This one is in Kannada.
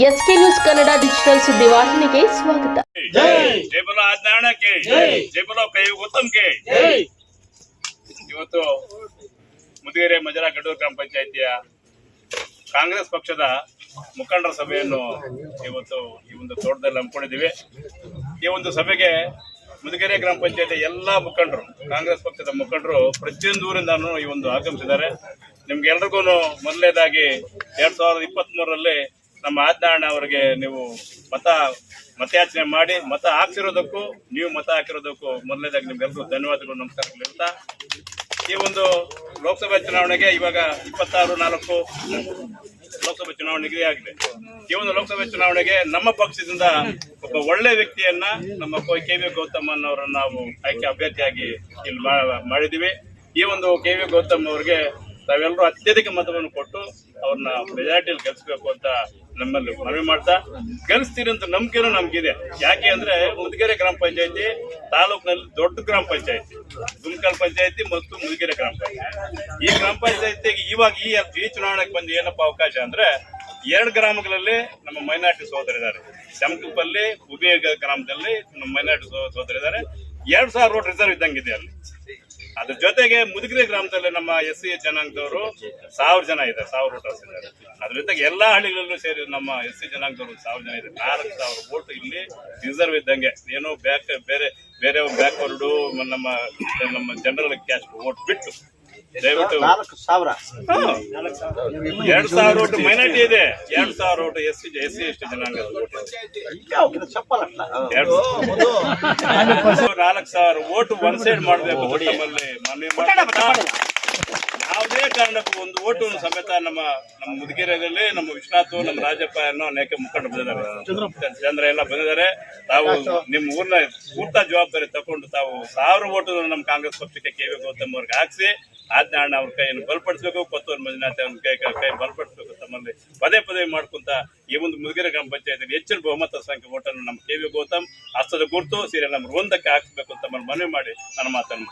ಎಸ್ಕೆ ನ್ಯೂಸ್ ಕನ್ನಡ ಡಿಜಿಟಲ್ ಸುದ್ದಿವಾಹಿನಿಗೆ ಸ್ವಾಗತ. ಇವತ್ತು ಮುದಿಗೆರೆ ಮಜರಾ ಗಡೂರು ಗ್ರಾಮ ಪಂಚಾಯಿತಿಯ ಕಾಂಗ್ರೆಸ್ ಪಕ್ಷದ ಮುಖಂಡರ ಸಭೆಯನ್ನು ಇವತ್ತು ಈ ಒಂದು ತೋಟದಲ್ಲಿ ಹಮ್ಮಿಕೊಂಡಿದ್ದೀವಿ. ಈ ಒಂದು ಸಭೆಗೆ ಮುದಿಗೆರೆ ಗ್ರಾಮ ಪಂಚಾಯತಿ ಎಲ್ಲ ಮುಖಂಡರು ಕಾಂಗ್ರೆಸ್ ಪಕ್ಷದ ಮುಖಂಡರು ಪ್ರತಿಯೊಂದು ಊರಿಂದಾನು ಈ ಒಂದು ಆಗಮಿಸಿದ್ದಾರೆ. ನಿಮ್ಗೆಲ್ರಿಗೂ ಮೊದಲನೇದಾಗಿ ಎರಡ್ ಸಾವಿರದ ಇಪ್ಪತ್ತ್ ಮೂರರಲ್ಲಿ ನಮ್ಮ ಆಜ್ಞಾಣ ಅವರಿಗೆ ನೀವು ಮತ, ಮತಯಾಚನೆ ಮಾಡಿ ಮತ ಹಾಕ್ಸಿರೋದಕ್ಕೂ, ನೀವು ಮತ ಹಾಕಿರೋದಕ್ಕೂ ಮೊದಲನೇದಾಗಿ ನಿಮ್ಗೆಲ್ಲರೂ ಧನ್ಯವಾದಗಳು ನಮಸ್ಕಾರಗಳು ಹೇಳ್ತಾ. ಈ ಒಂದು ಲೋಕಸಭಾ ಚುನಾವಣೆಗೆ ಇವಾಗ ಇಪ್ಪತ್ತಾರು, ನಾಲ್ಕು ಲೋಕಸಭಾ ಚುನಾವಣೆ ನಿಗದಿ ಆಗಿದೆ ಈ ಒಂದು ಲೋಕಸಭಾ ಚುನಾವಣೆಗೆ ನಮ್ಮ ಪಕ್ಷದಿಂದ ಒಬ್ಬ ಒಳ್ಳೆ ವ್ಯಕ್ತಿಯನ್ನ ನಮ್ಮ ಕೆ ವಿ ಗೌತಮ್ ಅವರನ್ನ ನಾವು ಆಯ್ಕೆ ಅಭ್ಯರ್ಥಿಯಾಗಿ ಇಲ್ಲಿ ಮಾಡಿದ್ದೀವಿ. ಈ ಒಂದು ಕೆ ವಿ ಗೌತಮ್ ಅವ್ರಿಗೆ ತಾವೆಲ್ಲರೂ ಅತ್ಯಧಿಕ ಮತವನ್ನು ಕೊಟ್ಟು ಅವ್ರನ್ನ ಮೆಜಾರಿಟಿಯಲ್ಲಿ ಗೆಲ್ಸ್ಬೇಕು ಅಂತ ನಮ್ಮಲ್ಲಿ ಮನವಿ ಮಾಡ್ತಾ ಅಂತ ನಂಬಿಕೆನೂ ನಮ್ಗಿದೆ. ಯಾಕೆ ಅಂದ್ರೆ ಮುದುಗೆರೆ ಗ್ರಾಮ ಪಂಚಾಯತಿ ತಾಲೂಕಿನಲ್ಲಿ ದೊಡ್ಡ ಗ್ರಾಮ ಪಂಚಾಯತಿ. ಗುಮ್ಕಲ್ ಪಂಚಾಯತಿ ಮತ್ತು ಮುದುಗೆರೆ ಗ್ರಾಮ ಪಂಚಾಯತಿ. ಈ ಗ್ರಾಮ ಪಂಚಾಯತಿಗೆ ಇವಾಗ ಈ ಈ ಚುನಾವಣೆಗೆ ಬಂದು ಏನಪ್ಪ ಅವಕಾಶ ಅಂದ್ರೆ ಎರಡು ಗ್ರಾಮಗಳಲ್ಲಿ ನಮ್ಮ ಮೈನಾರಿಟಿ ಸೋದರಿದ್ದಾರೆ ಶಂಕುಪಲ್ಲಿ ಉಬಿ ಗ್ರಾಮದಲ್ಲಿ ನಮ್ಮ ಮೈನಾರಿಟಿ ಸೋದರಿದ್ದಾರೆ ಎರಡು ಸಾವಿರ ರೋಡ್ ರಿಸರ್ವ್ ಇದ್ದಂಗಿದೆ ಅಲ್ಲಿ. ಅದ್ರ ಜೊತೆಗೆ ಮುದುಗಿರಿ ಗ್ರಾಮದಲ್ಲಿ ನಮ್ಮ ಎಸ್ ಸಿ ಜನಾಂಗದವರು ಸಾವಿರ ಜನ ಇದೆ ಸಾವಿರ ವೋಟರ್ಸ್ ಇದ್ದಾರೆ ಅದ್ರ ಜೊತೆಗೆ ಎಲ್ಲಾ ಹಳ್ಳಿಗಳಲ್ಲೂ ಸೇರಿ ನಮ್ಮ ಎಸ್ ಸಿ ಜನಾಂಗದವರು ಸಾವಿರ ಜನ ಇದೆ ನಾಲ್ಕು ಸಾವಿರ ವೋಟ್ ಇಲ್ಲಿ ರಿಸರ್ವ್ ಇದ್ದಂಗೆ. ಏನು ಬ್ಯಾಕ್ ಬೇರೆ ಬೇರೆ ಬ್ಯಾಕ್ವರ್ಡು ನಮ್ಮ ನಮ್ಮ ಜನರಲ್ ಕ್ಯಾಸ್ಟ್ ವೋಟ್ ಬಿಟ್ಟು ದಯವಿಟ್ಟು ನಾಲ್ಕು ಸಾವಿರ. ಎರಡ್ ಸಾವಿರ ವೋಟ್ ಮೈನಾರಿಟಿ ಇದೆ. ಎರಡ್ ಸಾವಿರ vote S C S C S T ಜನಾಂಗದ ವೋಟ್ ಇದೆ ಚಪ್ಪಲ್ ಎರಡು ನಾಲ್ಕು ಸಾವಿರ ಓಟು ಒನ್ ಸೈಡ್ ಮಾಡಬೇಕು ನಮ್ಮಲ್ಲಿ ಮನವಿ ಯಾವುದೇ ಕಾರಣಕ್ಕೂ ಒಂದು ಓಟು ಸಮೇತ ನಮ್ಮ ನಮ್ಮ ಮುದುಗೆರೆಯಲ್ಲಿ ನಮ್ಮ ವಿಶ್ವನಾಥ್ ನಮ್ಮ ರಾಜಪ್ಪ ಅನ್ನೋ ಅನೇಕ ಮುಖಂಡ ಬಂದಿದ್ದಾರೆ. ಚಂದ್ರ ಎಲ್ಲ ಬಂದಿದ್ದಾರೆ. ತಾವು ನಿಮ್ಮ ಊರ್ನ ಪೂರ್ತ ಜವಾಬ್ದಾರಿ ತಗೊಂಡು ತಾವು ಸಾವಿರ ಓಟು ನಮ್ಮ ಕಾಂಗ್ರೆಸ್ ಪಕ್ಷಕ್ಕೆ ಕೆ ವಿ ಗೌತಮ್ ಅವ್ರಿಗೆ ಹಾಕ್ಸಿ ಆಜ್ಞೆ ಅಣ್ಣ ಅವ್ರ ಕೈಯನ್ನು ಬಲಪಡಿಸಬೇಕು, ಕೊತ್ತೂರು ಮಂಜುನಾಥ ಅವ್ರ ಕೈ ಕೈ ಬಲಪಡಿಸಬೇಕು ತಮ್ಮಲ್ಲಿ ಪದೇ ಪದೇ ಮಾಡ್ಕೊಂತ ಈ ಒಂದು ಮುದುಗಿರ ಗ್ರಾಮ ಪಂಚಾಯತಿಯಲ್ಲಿ ಹೆಚ್ಚಿನ ಬಹುಮತ ಸಂಖ್ಯೆ ಓಟನ್ನು ನಮ್ಮ ಕೆ ವಿ ಗೌತಮ್ ಹಸ್ತದ ಗುರುತು ಸೀರೆ ನಂಬರ್ ಒಂದಕ್ಕೆ ಹಾಕ್ಸ್ಬೇಕು ಅಂತ ಮನವಿ ಮಾಡಿ ನನ್ನ ಮಾತನ್ನು.